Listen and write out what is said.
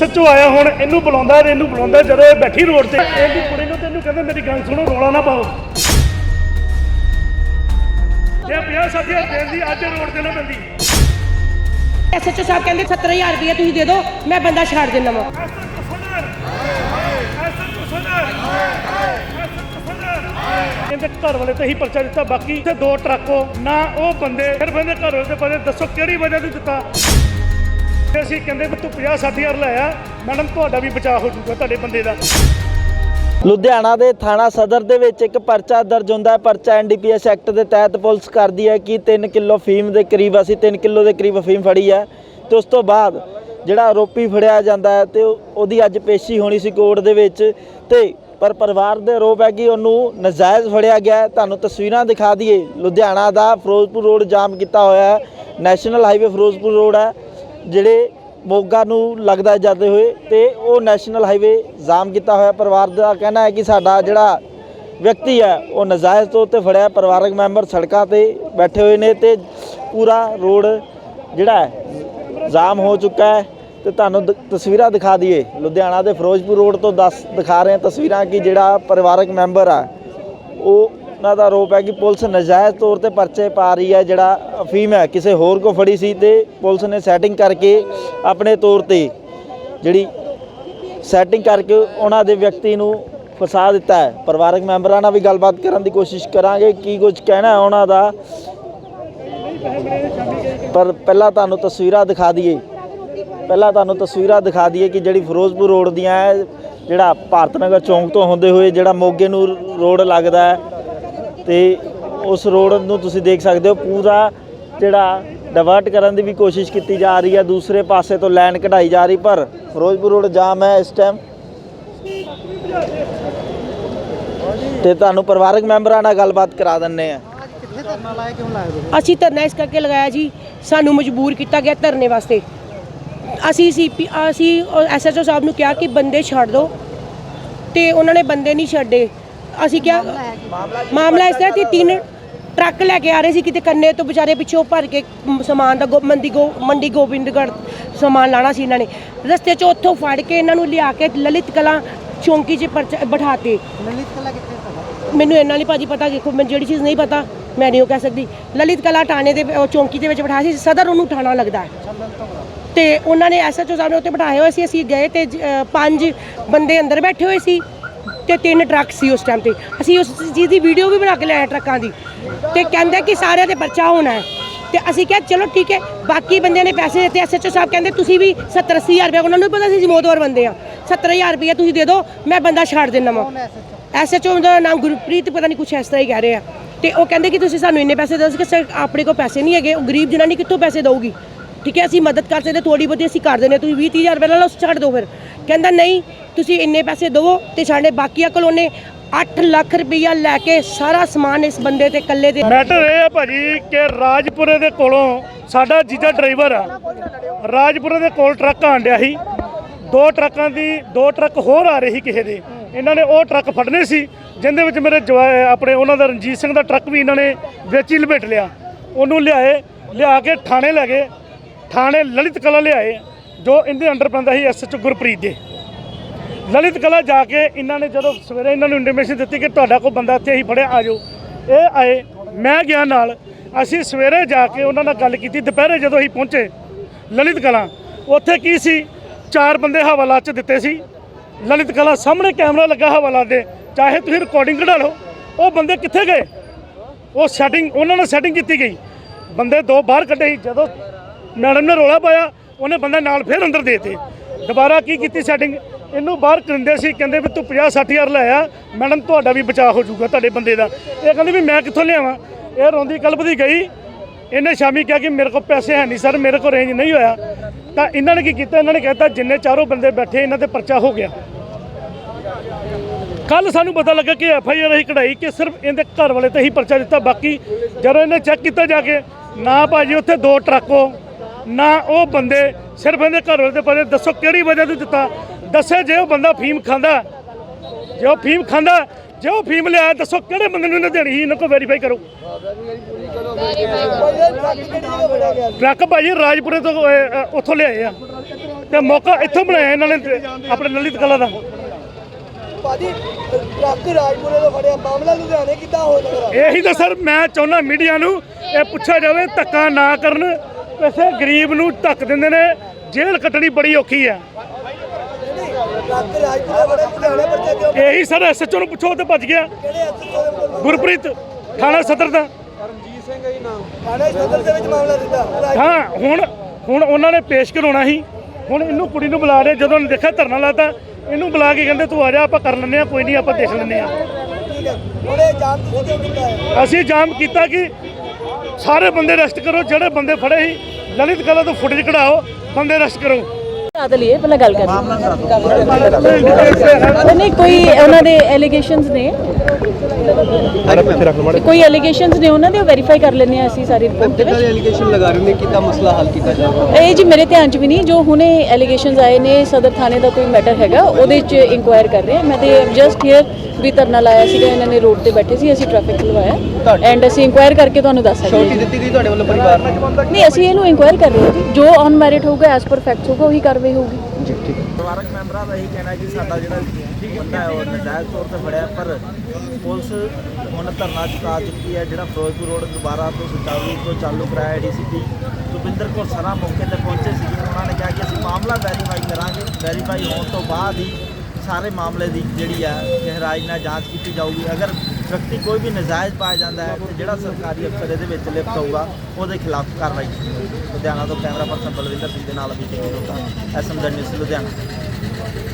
ਸੱਚੋ ਆਇਆ ਹੁਣ ਇਹਨੂੰ ਬੁਲਾਉਂਦਾ ਤੇ ਇਹਨੂੰ ਬੁਲਾਉਂਦਾ ਜਦੋਂ ਇਹ ਬੈਠੀ ਰੋਡ ਤੇ। ਇਹਦੀ ਕੁੜੀ ਨੂੰ ਤੈਨੂੰ ਕਹਿੰਦਾ ਮੇਰੀ ਗੱਲ ਸੁਣੋ ਰੋਲਾ ਨਾ ਪਾਓ। ਜੇ 50 60 ਹਜ਼ਾਰ ਦੇਣ ਦੀ ਅੱਜ ਰੋਡ ਤੇ ਨਾ ਪੈਂਦੀ। ਐਸਐਚਓ ਸਾਹਿਬ ਕਹਿੰਦੇ 70000 ਰੁਪਏ ਤੁਸੀਂ ਦੇ ਦਿਓ ਮੈਂ ਬੰਦਾ ਛੱਡ ਦਿੰਦਾ ਵਾ। ਇਹਦੇ ਘਰ ਵਾਲੇ ਤੇ ਹੀ ਪਰਚਾ ਦਿੱਤਾ ਬਾਕੀ ਤੇ ਦੋ ਟਰੱਕੋ ਨਾ ਉਹ ਬੰਦੇ ਸਿਰਫ ਇਹਦੇ ਘਰ ਵਾਲੇ ਤੇ ਪਤਾ ਦੱਸੋ ਕਿਹੜੀ ਵਜ੍ਹਾ ਤੋਂ ਦਿੱਤਾ? ਤੇ ਅਸੀਂ ਕਹਿੰਦੇ ਵੀ ਤੂੰ 50 60 ਲਾਇਆ ਮੈਡਮ ਤੁਹਾਡਾ ਵੀ ਬਚਾਅ ਹੋ ਜਾਊਗਾ ਤੁਹਾਡੇ ਬੰਦੇ ਦਾ। ਲੁਧਿਆਣਾ ਦੇ ਥਾਣਾ ਸਦਰ ਦੇ ਵਿੱਚ ਇੱਕ ਪਰਚਾ ਦਰਜ ਹੁੰਦਾ ਹੈ। ਪਰਚਾ ਐਨਡੀਪੀਐਸ ਐਕਟ ਦੇ ਤਹਿਤ ਪੁਲਿਸ ਕਰਦੀ ਹੈ ਕਿ 3 ਕਿਲੋ ਫੀਮ ਦੇ ਕਰੀਬ ਅਸੀਂ 3 ਕਿਲੋ ਦੇ ਕਰੀਬ ਫੀਮ ਫੜੀ ਹੈ ਤੇ ਉਸ ਤੋਂ ਬਾਅਦ ਜਿਹੜਾ ਆਰੋਪੀ ਫੜਿਆ ਜਾਂਦਾ ਹੈ ਤੇ ਉਹਦੀ ਅੱਜ ਪੇਸ਼ੀ ਹੋਣੀ ਸੀ ਕੋਰਟ ਦੇ ਵਿੱਚ ਤੇ ਪਰ ਪਰਿਵਾਰ ਦੇ ਆਰੋਪ ਹੈ ਕਿ ਉਹਨੂੰ ਨਜਾਇਜ਼ ਫੜਿਆ ਗਿਆ ਤੁਹਾਨੂੰ ਤਸਵੀਰਾਂ ਦਿਖਾ ਦਈਏ। ਲੁਧਿਆਣਾ ਦਾ ਫਿਰੋਜ਼ਪੁਰ ਰੋਡ ਜਾਮ ਕੀਤਾ ਹੋਇਆ ਹੈ। ਨੈਸ਼ਨਲ ਹਾਈਵੇ ਫਿਰੋਜ਼ਪੁਰ ਰੋਡ ਹੈ। ਜਿਹੜੇ ਮੋਗਾ ਨੂੰ ਲੱਗਦਾ ਜਾਂਦੇ ਹੋਏ ਤੇ ਉਹ ਨੈਸ਼ਨਲ ਹਾਈਵੇ ਜਾਮ ਕੀਤਾ ਹੋਇਆ। ਪਰਿਵਾਰ ਦਾ ਕਹਿਣਾ ਹੈ ਕਿ ਸਾਡਾ ਜਿਹੜਾ ਵਿਅਕਤੀ ਹੈ, ਉਹ ਨਜਾਇਜ਼ ਤੌਰ ਤੇ ਫੜਿਆ। ਪਰਿਵਾਰਕ ਮੈਂਬਰ ਸੜਕਾਂ ਤੇ ਬੈਠੇ ਹੋਏ ਨੇ ਤੇ ਪੂਰਾ ਰੋਡ ਜਿਹੜਾ ਹੈ, ਜਾਮ ਹੋ ਚੁੱਕਾ ਹੈ। ਤੇ ਤੁਹਾਨੂੰ ਦ- ਤਸਵੀਰਾਂ ਦਿਖਾ ਦਈਏ। ਲੁਧਿਆਣਾ ਦੇ ਫਿਰੋਜ਼ਪੁਰ ਰੋਡ ਤੋਂ ਦੱਸ ਦਿਖਾ ਰਹੇ ਹਾਂ ਤਸਵੀਰਾਂ ਕਿ ਜਿਹੜਾ ਪਰਿਵਾਰਕ ਮੈਂਬਰ ਆ, ਉਹ ਉਹਨਾਂ ਦਾ ਆਰੋਪ ਹੈ ਕਿ ਪੁਲਿਸ ਨਜਾਇਜ਼ ਤੌਰ ਤੇ ਪਰਚੇ ਪਾ ਰਹੀ ਹੈ, ਜਿਹੜਾ ਅਫੀਮ ਹੈ। ਕਿਸੇ ਹੋਰ ਕੋ ਫੜੀ ਸੀ ਤੇ ਪੁਲਿਸ ਨੇ ਸੈਟਿੰਗ ਕਰਕੇ ਆਪਣੇ ਤੌਰ ਤੇ ਜਿਹੜੀ ਸੈਟਿੰਗ ਕਰਕੇ ਉਹਨਾਂ ਦੇ ਵਿਅਕਤੀ ਨੂੰ ਫਸਾ ਦਿੱਤਾ ਹੈ। ਪਰਿਵਾਰਕ ਮੈਂਬਰਾਂ ਨਾਲ ਵੀ ਗੱਲਬਾਤ ਕਰਨ ਦੀ ਕੋਸ਼ਿਸ਼ ਕਰਾਂਗੇ ਕੀ ਕੁਝ ਕਹਿਣਾ ਹੈ ਉਹਨਾਂ ਦਾ। ਪਰ ਪਹਿਲਾਂ ਤੁਹਾਨੂੰ ਤਸਵੀਰਾਂ ਦਿਖਾ ਦਈਏ। ਪਹਿਲਾਂ ਤੁਹਾਨੂੰ ਤਸਵੀਰਾਂ ਦਿਖਾ ਦਈਏ ਕਿ ਜਿਹੜੀ ਫਿਰੋਜ਼ਪੁਰ ਰੋਡ ਦੀਆਂ ਹੈ, ਜਿਹੜਾ ਭਾਰਤ ਨਗਰ ਚੌਂਕ ਤੋਂ ਹੁੰਦੇ ਹੋਏ ਜਿਹੜਾ ਮੋਗੇ ਨੂੰ ਰੋਡ ਲੱਗਦਾ ਹੈ ਤੇ ਉਸ ਰੋਡ ਨੂੰ ਤੁਸੀਂ ਦੇਖ ਸਕਦੇ ਹੋ ਪੂਰਾ ਜਿਹੜਾ ਡਿਵਰਟ ਕਰਨ ਦੀ ਵੀ ਕੋਸ਼ਿਸ਼ ਕੀਤੀ ਜਾ ਰਹੀ ਹੈ ਦੂਸਰੇ ਪਾਸੇ ਤੋਂ ਲਾਈਨ ਕਢਾਈ ਜਾ ਰਹੀ ਪਰ ਫਿਰੋਜ਼ਪੁਰ ਰੋਡ ਜਾਮ ਹੈ ਇਸ ਟਾਈਮ ਤੇ ਤੁਹਾਨੂੰ ਪਰਿਵਾਰਕ ਮੈਂਬਰਾਂ ਨਾਲ ਗੱਲਬਾਤ ਕਰਾ ਦਿੰਨੇ ਆ ਅਸੀਂ ਧਰਨਾ ਇਸ ਕਰਕੇ ਲਗਾਇਆ ਜੀ ਸਾਨੂੰ ਮਜਬੂਰ ਕੀਤਾ ਗਿਆ ਧਰਨੇ ਵਾਸਤੇ। ਅਸੀਂ ਸੀਪੀ ਅਸੀਂ ਐਸਐਚਓ ਸਾਹਿਬ ਨੂੰ ਕਿਹਾ ਕਿ ਬੰਦੇ ਛੱਡ ਦਿਓ ਤੇ ਉਹਨਾਂ ਨੇ ਬੰਦੇ ਨਹੀਂ ਛੱਡੇ। ਅਸੀਂ ਕਿਹਾ ਮਾਮਲਾ ਇਸ ਤਰ੍ਹਾਂ ਕਿ ਤਿੰਨ ਟਰੱਕ ਲੈ ਕੇ ਆ ਰਹੇ ਸੀ ਕਿਤੇ ਕੰਨੇ ਤੋਂ ਵਿਚਾਰੇ ਪਿੱਛੋਂ ਭਰ ਕੇ ਸਮਾਨ ਦਾ ਗੋ- ਮੰਡੀ ਗੋ ਮੰਡੀ ਗੋਬਿੰਦਗੜ੍ਹ ਸਮਾਨ ਲਾਣਾ ਸੀ ਇਹਨਾਂ ਨੇ। ਰਸਤੇ 'ਚ ਉੱਥੋਂ ਫੜ ਕੇ ਇਹਨਾਂ ਨੂੰ ਲਿਆ ਕੇ ਲਲਿਤ ਕਲਾਂ ਚੌਂਕੀ 'ਚ ਪਰਚਾ ਬਿਠਾਤੇ। ਮੈਨੂੰ ਇੰਨਾ ਨਹੀਂ ਭਾਜੀ ਪਤਾ ਦੇਖੋ ਮੈਨੂੰ ਜਿਹੜੀ ਚੀਜ਼ ਨਹੀਂ ਪਤਾ ਮੈਂ ਨਹੀਂ ਉਹ ਕਹਿ ਸਕਦੀ। ਲਲਿਤ ਕਲਾ ਥਾਣੇ ਦੇ ਉਹ ਚੌਂਕੀ ਦੇ ਵਿੱਚ ਬਿਠਾਇਆ ਸੀ ਸਦਰ ਉਹਨੂੰ ਥਾਣਾ ਲੱਗਦਾ ਹੈ। ਤੇ ਉਹਨਾਂ ਨੇ ਐਸਐਚਓ ਸਾਹਿਬ ਨੇ ਉੱਤੇ ਬਿਠਾਏ ਹੋਏ ਸੀ ਅਸੀਂ ਗਏ ਤੇ ਜ- ਅ, ਪੰਜ ਬੰਦੇ ਅੰਦਰ ਬੈਠੇ ਹੋਏ ਸੀ। ਤੇ ਤਿੰਨ ਟਰੱਕ ਸੀ ਉਸ ਟਾਈਮ ਤੇ। ਅਸੀਂ ਉਸ ਚੀਜ਼ ਦੀ ਵੀਡੀਓ ਵੀ ਬਣਾ ਕੇ ਲਿਆਏ ਟਰੱਕਾਂ ਦੀ। ਤੇ ਕਹਿੰਦੇ ਕਿ ਸਾਰਿਆਂ ਦੇ ਪਰਚਾ ਹੋਣਾ ਹੈ। ਤੇ ਅਸੀਂ ਕਿਹਾ, ਚਲੋ ਠੀਕ ਹੈ, ਬਾਕੀ ਬੰਦਿਆਂ ਨੇ ਪੈਸੇ ਦਿੱਤੇ। ਐਸਐਚਓ ਸਾਹਿਬ ਕਹਿੰਦੇ, ਤੁਸੀਂ ਵੀ 70 ਅੱਸੀ ਹਜ਼ਾਰ ਰੁਪਏ, ਉਹਨਾਂ ਨੂੰ ਵੀ ਪਤਾ ਸੀ ਅਸੀਂ ਮੋਦਵਰ ਬੰਦੇ ਆ 70000 ਰੁਪਏ ਤੁਸੀਂ ਦੇ ਦਿਓ ਮੈਂ ਬੰਦਾ ਛੱਡ ਦਿੰਦਾ ਵਾਂ। ਐਸਐਚਓ ਦਾ ਨਾਮ ਗੁਰਪ੍ਰੀਤ, ਪਤਾ ਨਹੀਂ ਕੁਛ ਇਸ ਤਰ੍ਹਾਂ ਹੀ ਕਹਿ ਰਹੇ। ਆ ਤੇ ਉਹ ਕਹਿੰਦੇ ਕਿ ਤੁਸੀਂ ਸਾਨੂੰ ਇੰਨੇ ਪੈਸੇ ਦਿਓ ਕਿ ਸਰ, ਆਪਣੇ ਕੋਲ ਪੈਸੇ ਨਹੀਂ ਹੈਗੇ। ਉਹ ਗਰੀਬ ਜਨਾਨੀ ਕਿੱਥੋਂ ਪੈਸੇ ਦਊਗੀ? ਠੀਕ ਹੈ, ਅਸੀਂ ਮਦਦ ਕਰ ਸਕਦੇ ਥੋੜੀ ਬਹੁਤੀ ਅਸੀਂ ਕਰ ਦਿੰਦੇ ਹਾਂ। ਤੁਸੀਂ 20 30000 ਰੁਪਏ ਲੈ ਲਓ, ਛੱਡ ਦਿਓ ਫਿਰ। ਕਹਿੰਦਾ ਨਹੀਂ, ਤੁਸੀਂ ਇੰਨੇ ਪੈਸੇ ਦਿਵੋ ਤੇ ਸਾਡੇ ਬਾਕੀਆਂ ਕੋਲ ਉਹਨੇ 8 ਲੱਖ ਰੁਪਈਆ ਲੈ ਕੇ ਸਾਰਾ ਸਮਾਨ ਇਸ ਬੰਦੇ ਤੇ ਇਕੱਲੇ ਤੇ ਮੈਟਰ ਇਹ ਆ ਭਾਜੀ ਕਿ ਰਾਜਪੁਰੇ ਦੇ ਕੋਲੋਂ ਸਾਡਾ ਜੀਜਾ ਡਰਾਈਵਰ ਆ। ਰਾਜਪੁਰੇ ਦੇ ਕੋਲ ਟਰੱਕ ਆਂਡਿਆ ਸੀ। ਦੋ ਟਰੱਕਾਂ ਦੀ, ਦੋ ਟਰੱਕ ਹੋਰ ਆ ਰਹੇ ਸੀ ਕਿਸੇ ਦੇ। ਇਹਨਾਂ ਨੇ ਉਹ ਟਰੱਕ ਫੜਨੇ ਸੀ, ਜਿੰਦੇ ਵਿੱਚ ਮੇਰੇ ਜਵਾ- ਆਪਣੇ ਉਹਨਾਂ ਦਾ ਰਣਜੀਤ ਸਿੰਘ ਦਾ ਟਰੱਕ ਵੀ ਇਹਨਾਂ ਨੇ ਵਿੱਚ ਹੀ ਲਪੇਟ ਲਿਆ। ਉਹਨੂੰ ਲਿਆਏ, ਲਿਆ ਕੇ ਥਾਣੇ ਲੈ ਗਏ। ਥਾਣੇ ਲਲਿਤ ਕਲਾ ਲਿਆਏ। ਜੋ ਇਹਦੇ ਅੰਡਰ ਪੈਂਦਾ ਸੀ ਐਸਐਚ ਗੁਰਪ੍ਰੀਤ ਦੇ। ਲਲਿਤ ਕਲਾ ਜਾ ਕੇ ਇਹਨਾਂ ਨੇ ਜਦੋਂ ਸਵੇਰੇ ਇਹਨਾਂ ਨੂੰ ਇੰਟੀਮੇਸ਼ਨ ਦਿੱਤੀ ਕਿ ਤੁਹਾਡਾ ਕੋਈ ਬੰਦਾ ਇੱਥੇ ਹੀ ਫੜਿਆ, ਆ ਜਾਓ। ਇਹ ਆਏ, ਮੈਂ ਗਿਆ ਨਾਲ। ਅਸੀਂ ਸਵੇਰੇ ਜਾ ਕੇ ਉਹਨਾਂ ਨਾਲ ਗੱਲ ਕੀਤੀ। ਦੁਪਹਿਰੇ ਜਦੋਂ ਅਸੀਂ ਪਹੁੰਚੇ ਲਲਿਤ ਕਲਾ, ਉੱਥੇ ਕੀ ਸੀ? ਚਾਰ ਬੰਦੇ ਹਵਾਲਾ ਚ ਦਿੱਤੇ ਸੀ। ਲਲਿਤ ਕਲਾ ਸਾਹਮਣੇ ਕੈਮਰਾ ਲੱਗਾ ਹਵਾਲਾ ਦੇ। ਚਾਹੇ ਤੁਸੀਂ ਰਿਕਾਰਡਿੰਗ ਕਢਾ ਲਓ, ਉਹ ਬੰਦੇ ਕਿੱਥੇ ਗਏ? ਉਹ ਸੈਟਿੰਗ ਉਹਨਾਂ ਨਾਲ ਸੈਟਿੰਗ ਕੀਤੀ ਗਈ। ਬੰਦੇ ਦੋ ਬਾਹਰ ਕੱਢੇ ਸੀ। ਜਦੋਂ ਮੈਡਮ ਨੇ ਰੋਲਾ ਪਾਇਆ ਉਹਨੇ ਬੰਦੇ ਨਾਲ ਫਿਰ ਅੰਦਰ ਦੇਤੇ। ਦੁਬਾਰਾ ਕੀ ਕੀਤੀ ਸੈਟਿੰਗ ਇਹਨੂੰ ਬਾਹਰ ਕਹਿੰਦੇ ਸੀ, ਕਹਿੰਦੇ ਵੀ ਤੂੰ 50 60 ਹਜ਼ਾਰ ਲਾਇਆ ਮੈਡਮ ਤੁਹਾਡਾ ਵੀ ਬਚਾਅ ਹੋ ਜਾਊਗਾ ਤੁਹਾਡੇ ਬੰਦੇ ਦਾ। ਇਹ ਕਹਿੰਦੇ ਵੀ ਮੈਂ ਕਿੱਥੋਂ ਲਿਆਵਾਂ? ਇਹ ਰੋਂਦੀ ਕਲਪਦੀ ਗਈ। ਇਹਨੇ ਸ਼ਾਮੀ ਕਿਹਾ ਕਿ ਮੇਰੇ ਕੋਲ ਪੈਸੇ ਹੈ ਨਹੀਂ, ਸਰ, ਮੇਰੇ ਕੋਲ ਰੇਂਜ ਨਹੀਂ ਹੋਇਆ। ਤਾਂ ਇਹਨਾਂ ਨੇ ਕੀ ਕੀਤਾ? ਇਹਨਾਂ ਨੇ ਕਹਿਤਾ, ਜਿੰਨੇ ਚਾਰੋਂ ਬੰਦੇ ਬੈਠੇ, ਇਹਨਾਂ ਤੇ ਪਰਚਾ ਹੋ ਗਿਆ। ਕੱਲ ਸਾਨੂੰ ਪਤਾ ਲੱਗਾ ਕਿ ਐਫ ਆਈ ਆਰ ਅਸੀਂ ਕਢਾਈ ਕਿ ਸਿਰਫ ਇਹਦੇ ਘਰ ਵਾਲੇ ਤੇ ਹੀ ਪਰਚਾ ਦਿੱਤਾ, ਬਾਕੀ ਜਦੋਂ ਇਹਨੇ ਚੈੱਕ ਕੀਤਾ ਜਾ ਕੇ, ਨਾ ਭਾਜੀ, ਉੱਥੇ ਦੋ ਟਰੱਕੋ ਨਾ ਉਹ ਬੰਦੇ ਸਿਰਫ ਇਹਦੇ ਘਰ ਵਾਲੇ ਤੇ ਪਰਚਾ ਦੱਸੋ ਕਿਹੜੀ ਵਜ੍ਹਾ ਤੋਂ ਦਿੱਤਾ। ਦੱਸੇ ਜੇ ਉਹ ਬੰਦਾ ਫੀਮ ਖਾਂਦਾ। ਜੇ ਉਹ ਫੀਮ ਖਾਂਦਾ ਜੇ ਉਹ ਫੀਮ ਲਿਆ ਦੱਸੋ ਕਿਹੜੇ ਬੰਦੇ ਨੂੰ ਇਹਨੇ ਦੇਣੀ ਸੀ? ਇਹਨਾਂ ਕੋਲ ਵੈਰੀਫਾਈ ਕਰੋ। ਟਰੱਕ ਭਾਜੀ ਰਾਜਪੁਰੇ ਤੋਂ ਅਹ, ਅਹ, ਉੱਥੋਂ ਲਿਆਏ ਆ। ਤੇ ਮੌਕਾ ਇੱਥੋਂ ਬਣਾਇਆ ਇਹਨਾਂ ਨੇ ਆਪਣੇ ਲਲਿਤ ਕਲਾ ਦਾ। ਭਾਜੀ ਟਰੱਕ ਰਾਜਪੁਰੇ ਤੋਂ ਫੜਿਆ ਮਾਮਲਾ ਲੁਧਿਆਣੇ ਕਿੱਦਾਂ ਹੋ ਸਕਦਾ? ਇਹੀ ਤਾਂ ਸਰ ਮੈਂ ਚਾਹੁੰਦਾ ਮੀਡੀਆ ਨੂੰ ਇਹ ਪੁੱਛਿਆ ਜਾਵੇ ਧੱਕਾ ਨਾ ਕਰਨ ਕਿਸੇ ਗਰੀਬ ਨੂੰ ਧੱਕ ਦਿੰਦੇ ਨੇ ਜੇਲ੍ਹ ਕੱਟਣੀ ਬੜੀ ਔਖੀ ਕਿਉਂ ਇਹੀ ਸਰ ਐਸਐਚਓ ਨੂੰ ਪੁੱਛੋ ਤੇ ਭੱਜ ਗਿਆ। ਦੇ ਗੁਰਪ੍ਰੀਤ ਥਾਣਾ ਸਦਰ ਦਾ। ਥਾਣੇ ਸਦਰ ਦੇ ਵਿੱਚ ਮਾਮਲਾ ਦਿੱਤਾ। ਰਾਜ- ਹਾਂ ਹੁਣ ਹੁਣ ਉਹਨਾਂ ਨੇ ਪੇਸ਼ ਕਰਾਉਣਾ ਸੀ। ਹੁਣ ਇਹਨੂੰ ਕੁੜੀ ਨੂੰ ਬੁਲਾ ਰਹੇ ਜਦੋਂ ਦੇਖਿਆ ਧਰਨਾ ਲਾਤਾ ਇਹਨੂੰ ਬੁਲਾ ਕੇ ਕਹਿੰਦੇ ਤੂੰ ਆ ਜਾ ਆਪਾਂ ਕਰ ਲੈਂਦੇ ਆ ਕੋਈ ਨਹੀਂ ਆਪਾਂ ਦੇਖ ਲੈਂਦੇ ਆ ਹੈ। ਹੈ? ਅਸੀਂ ਜਾਮ ਕੀਤਾ ਕਿ ਸਾਰੇ ਬੰਦੇ ਅਰੈਸਟ ਕਰੋ ਜਿਹੜੇ ਬੰਦੇ ਫੜੇ ਸੀ ਲਲਿਤ ਕਲਾ ਤੋਂ ਫੁਟੇਜ ਕਢਾਓ ਬੰਦੇ ਅਰੈਸਟ ਕਰੋ। ਲਈਏ ਪਹਿਲਾਂ ਗੱਲ ਕਰ। ਨਹੀਂ ਕੋਈ ਉਹਨਾਂ ਦੇ ਐਲੀਗੇਸ਼ਨਸ ਨੇ? ਕੋਈ ਐਲੀਗੇਸ਼ਨਸ ਨੇ ਉਹਨਾਂ ਦੇ? ਵੈਰੀਫਾਈ ਕਰ ਲੈਂਦੇ ਆ ਅਸੀਂ ਸਾਰੀ ਰਿਪੋਰਟ ਦੇ ਵਿੱਚ ਐਲੀਗੇਸ਼ਨ ਲਗਾ ਰਹੇ ਨੇ? ਕਿੱਦਾਂ ਮਸਲਾ ਹੱਲ ਕੀਤਾ ਜਾਵੇ ਇਹ ਜੀ ਮੇਰੇ ਧਿਆਨ ਚ ਵੀ ਨਹੀਂ ਜੋ ਹੁਣੇ ਐਲੀਗੇਸ਼ਨਸ ਆਏ ਨੇ ਸਦਰ ਥਾਣੇ ਦਾ ਕੋਈ ਮੈਟਰ ਹੈਗਾ ਉਹਦੇ ਚ ਇਨਕੁਆਇਰ ਕਰ ਰਹੇ ਹਾਂ। ਮੈਂ ਤੇ ਜਸਟ ਹੇਅਰ ਵੀ ਧਰਨਾ ਲਾਇਆ ਸੀਗਾ ਇਹਨਾਂ ਨੇ ਰੋਡ ਤੇ ਬੈਠੇ ਸੀ ਅਸੀਂ ਟ੍ਰੈਫਿਕ ਖਲਵਾਇਆ। ਐਂਡ ਅਸੀਂ ਇਨਕੁਆਇਰ ਕਰਕੇ ਤੁਹਾਨੂੰ ਦੱਸ ਸਕਦੇ ਹਾਂ ਦਿੱਤੀ ਗਈ ਤੁਹਾਡੇ ਵੱਲੋਂ ਪਰਿਵਾਰ ਨੂੰ? ਨਹੀਂ ਅਸੀਂ ਇਹਨੂੰ ਇਨਕੁਆਇਰ ਕਰ ਰਹੇ ਹਾਂ ਜੀ। ਜੋ ਔਨ ਮੈਰਿਟ ਹੋਊਗਾ ਐਸ ਪਰ ਫੈਕਟਸ ਹੋਊਗਾ ਉਹੀ ਕਾਰਵਾਈ ਹੋਊਗੀ। ਪਰਿਵਾਰਕ ਮੈਂਬਰਾਂ ਦਾ ਇਹੀ ਕਹਿਣਾ ਹੈ ਕਿ ਸਾਡਾ ਜਿਹੜਾ ਬੰਦਾ ਹੈ ਉਹ ਨਜਾਇਜ਼ ਤੌਰ ਤੇ ਫੜਿਆ ਪਰ ਪੁਲਿਸ ਹੁਣ ਧਰਨਾ ਚੁਕਾ ਚੁੱਕੀ ਹੈ ਜਿਹੜਾ ਫਿਰੋਜ਼ਪੁਰ ਰੋਡ ਦੁਬਾਰਾ ਤੋਂ ਸੁਚਾਰੂ ਤੋਂ ਚਾਲੂ ਕਰਾਇਆ ਡੀਸੀਪੀ ਸੁਪਿੰਦਰ ਕੌਰ ਸਰਾ ਮੌਕੇ ਤੇ ਪਹੁੰਚੇ ਸੀ ਉਹਨਾਂ ਨੇ ਕਿਹਾ ਕਿ ਅਸੀਂ ਮਾਮਲਾ ਵੈਰੀਫਾਈ ਕਰਾਂਗੇ। ਵੈਰੀਫਾਈ ਹੋਣ ਤੋਂ ਬਾਅਦ ਹੀ ਸਾਰੇ ਮਾਮਲੇ ਦੀ ਜਿਹੜੀ ਹੈ ਗਹਿਰਾਈ ਨਾਲ ਜਾਂਚ ਕੀਤੀ ਜਾਊਗੀ। ਅਗਰ ਵਿਅਕਤੀ ਕੋਈ ਵੀ ਨਜਾਇਜ਼ ਪਾਇਆ ਜਾਂਦਾ ਹੈ, ਤੇ ਜਿਹੜਾ ਸਰਕਾਰੀ ਅਫਸਰ ਇਹਦੇ ਵਿੱਚ ਲਿਪਤ ਹੋਊਗਾ, ਉਹਦੇ ਖਿਲਾਫ ਕਾਰਵਾਈ ਕੀਤੀ ਜਾਊਗੀ। ਲੁਧਿਆਣਾ ਤੋਂ ਕੈਮਰਾ ਪਰਸਨ ਬਲਵਿੰਦਰ ਸਿੰਘ ਦੇ ਨਾਲ ਅਭਿਜੀਤ ਲੋਧਾ ਐਸਐਮਜ਼ੈਡ ਨਿਊਜ਼ ਲੁਧਿਆਣਾ।